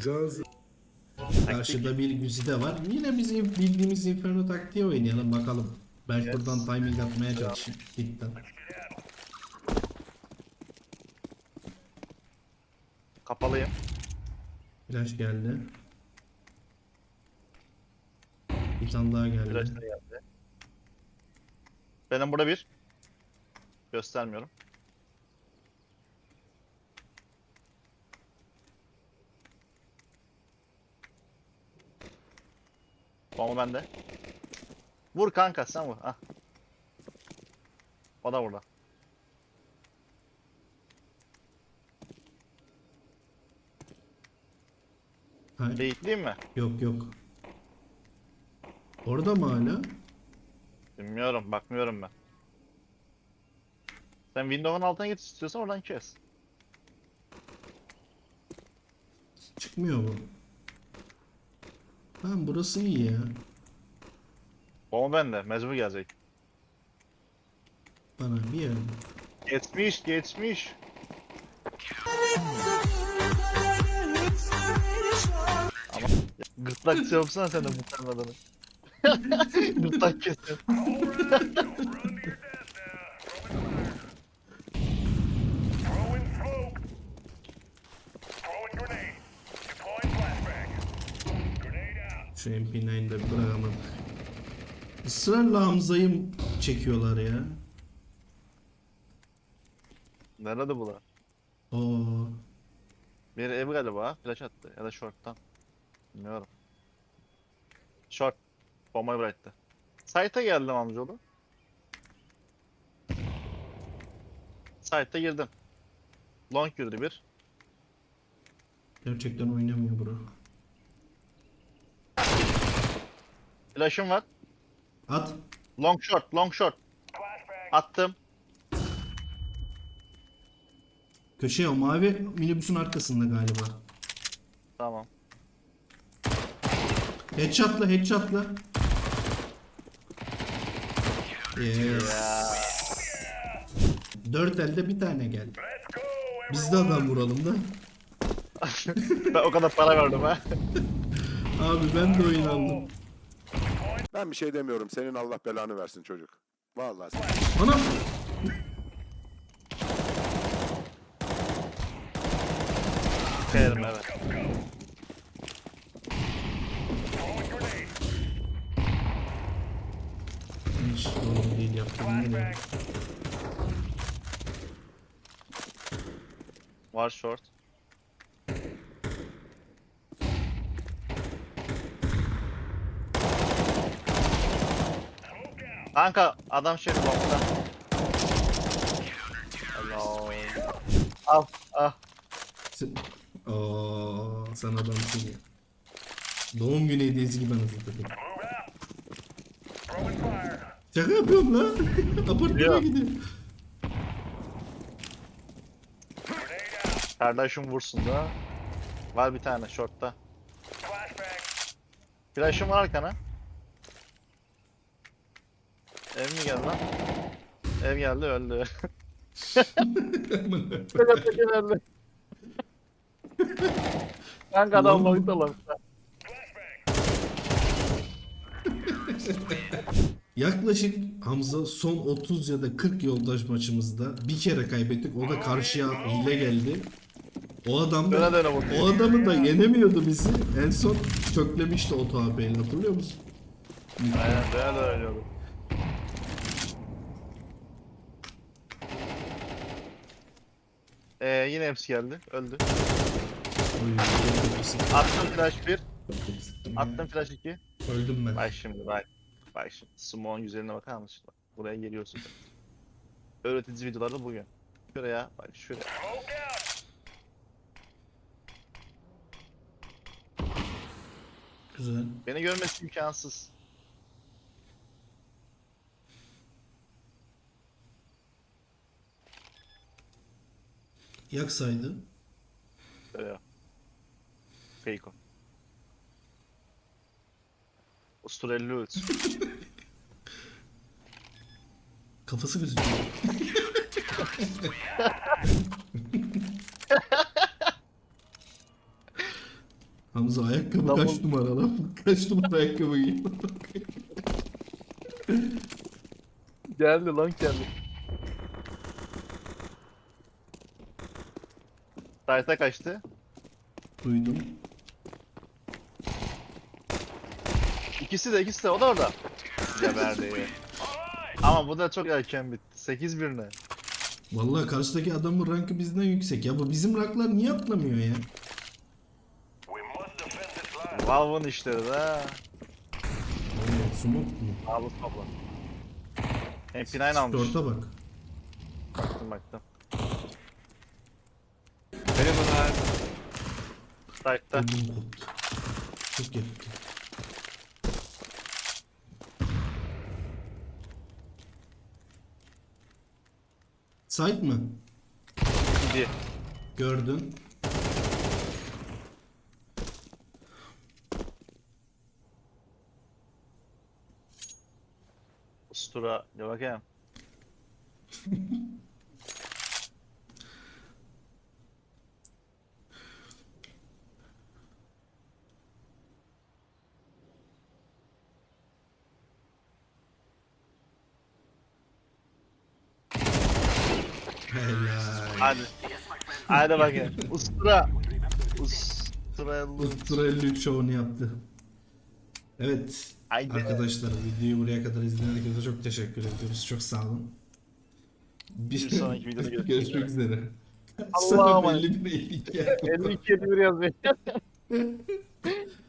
Cansın. Karşıda bir güzide var. Yine bizim bildiğimiz Inferno taktiği oynayalım bakalım. Belki Yes. buradan timing atmaya çalışayım. Cidden. Kapalıyım. Flash geldi. Bir tane daha geldi. Flash da geldi. Benim burada bir. Göstermiyorum. Bomba bende. Vur kanka sen vur. Ah. O da burada. Hayır. Beyitleyeyim mi? Yok yok. Orada mı hala? Bilmiyorum. Bakmıyorum ben. Sen Windows'un altına git istiyorsan oradan kes. Çıkmıyor mu? Tamam burası iyi ya. Bomba bende. Mecbur gelecek. Bana bir yer. Geçmiş, geçmiş. Ama gırtlak yapsana sen de bu adını. gırtlak kesin. Şu MP9'da bir bırakamadık. Israrla Hamza'yı çekiyorlar ya. Nerede bu lan? Oo. Biri ev galiba. Flash attı. Ya da short'tan. Bilmiyorum. Short. Bombayı bıraktı. Site'a geldim amcaoğlu. Site'a girdim. Long girdi bir. Gerçekten oynamıyor bro. Flash'ım var. At. Long short, long short. Attım. Köşeye o mavi minibüsün arkasında galiba. Tamam. Headshot'la headshot'la. Yes. Dört elde bir tane geldi. Biz de adam vuralım da. ben o kadar para verdim ha. Abi ben de oyun aldım. Ben bir şey demiyorum. Senin Allah belanı versin çocuk. Vallahi. Ana! Kayarım evet. Throwing grenade. Hiç doğru değil yaptığım ne Var short. Kanka adam şey blokta. Hello. Al al. Ooo sen adamsın ya. Doğum günü hediyesi gibi anasını fire. Şaka yapıyorum lan. Apartmana Yok. gidiyor. Grenade out. Kardeşim vursun da. Var bir tane shortta. Flash'ım var arkana. Ev mi geldi lan? Ev geldi öldü. öldü. Kanka adam long'da. Yaklaşık Hamza son 30 ya da 40 yoldaş maçımızda bir kere kaybettik. O da karşıya hile geldi. O adam Döne da, döne o adamı da yenemiyordu bizi. En son köklemişti o AP'yle hatırlıyor musun? Aynen döne döne oynuyordu. Ee, yine hepsi geldi. Öldü. Oy. Attım flash 1. Çok kötüsün ya. Attım flash 2. Öldüm ben. Bak şimdi bak. Bak şimdi. Smoke'un güzelliğine bakar mısın? Buraya geliyorsun. Öğretici videolarda bugün. Şuraya bak şuraya. Güzel. Beni görmesi imkansız. Yaksaydı. Böyle. Fake o. Usturelli ölçü. Kafası gözüküyor. Hamza ayakkabı Double- kaç numara lan? Kaç numara ayakkabı giyiyor? Geldi lan geldi. Sayta kaçtı. Duydum. İkisi de ikisi de o da orada. Geberdi. Ama bu da çok erken bitti. 8 1 ne? Vallahi karşıdaki adamın rankı bizden yüksek. Ya bu bizim ranklar niye atlamıyor ya? Valve'ın işleri de. Allah smoke mu? Abi topla. MP9 almış. Short'a bak. Baktım baktım. Sight'ta. Koptu. Çok yaptı. Site mı? Gidi. Gördün. Ustura. Gel bakayım. Hadi. Hadi bakayım. Ustura. Ustura. Ultra 53 şovunu yaptı. Evet. Haydi. Arkadaşlar videoyu buraya kadar izleyen herkese çok teşekkür ediyoruz. Çok sağ olun. Bir sonraki videoda görüşmek görüşmek üzere. Bir iyilik ya. 52 yazıyor.